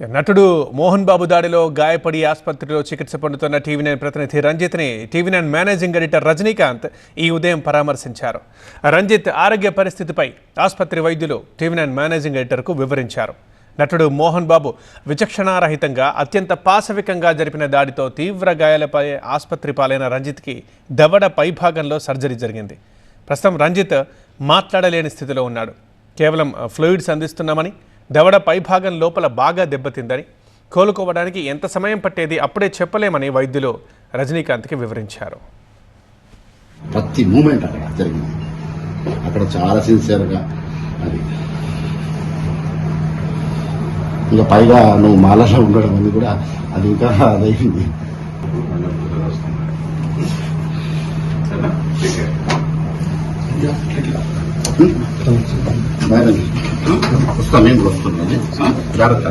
నటుడు మోహన్ బాబు దాడిలో గాయపడి ఆసుపత్రిలో చికిత్స పొందుతున్న టీవీ నైన్ ప్రతినిధి రంజిత్ని TV nine managing editor Rajinikanth ఈ ఉదయం పరామర్శించారు. రంజిత్ ఆరోగ్య పరిస్థితిపై ఆసుపత్రి వైద్యులు టీవీ నైన్ మేనేజింగ్ ఎడిటర్కు వివరించారు. నటుడు మోహన్ బాబు విచక్షణారహితంగా అత్యంత పాశవికంగా జరిపిన దాడితో తీవ్ర గాయాలపై ఆసుపత్రి పాలైన రంజిత్కి దవడ పైభాగంలో సర్జరీ జరిగింది. ప్రస్తుతం రంజిత్ మాట్లాడలేని స్థితిలో ఉన్నాడు. కేవలం ఫ్లూయిడ్స్ అందిస్తున్నామని దవడ పైభాగం లోపల బాగా దెబ్బతిందని కోలుకోవడానికి ఎంత సమయం పట్టేది అప్పుడే చెప్పలేమని వైద్యులు రజనీకాంత్కి వివరించారు. ప్రతి మూమెంట్ అక్కడ జరిగింది. అక్కడ చాలా సిన్సియర్గా అది. ఇంకా పైగా నువ్వు మాలలో ఉండడం అని కూడా అది ఇంకా అదైంది. వస్తాం మేము వస్తున్నాం జాగ్రత్త